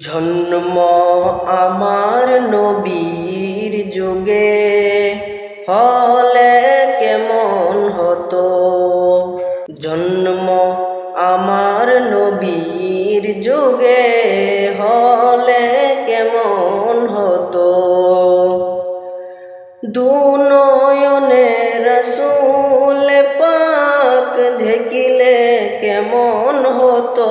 জন্ম আমার নবীর যুগে হলে কেমন হতো? জন্ম আমার নবীর যুগে হলে কেমন হতো? দুনয়নে রসুল পাক দেখিলে কেমন হতো?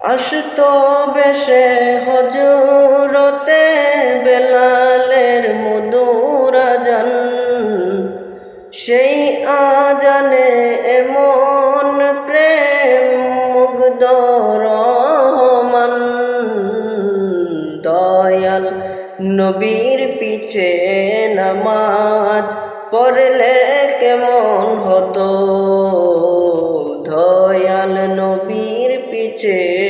আসত বেশে হজুরতে বেলালের মধুর আজান সেই আজানে এমন প্রেম মুগ্ধ রহমান। দয়াল নবীর পিছে নামাজ পড়লে কেমন হতো? দয়াল নবীর পিছে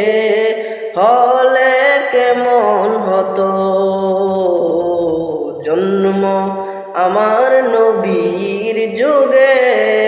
কেমন হতো? জন্ম আমার নবীর যুগে।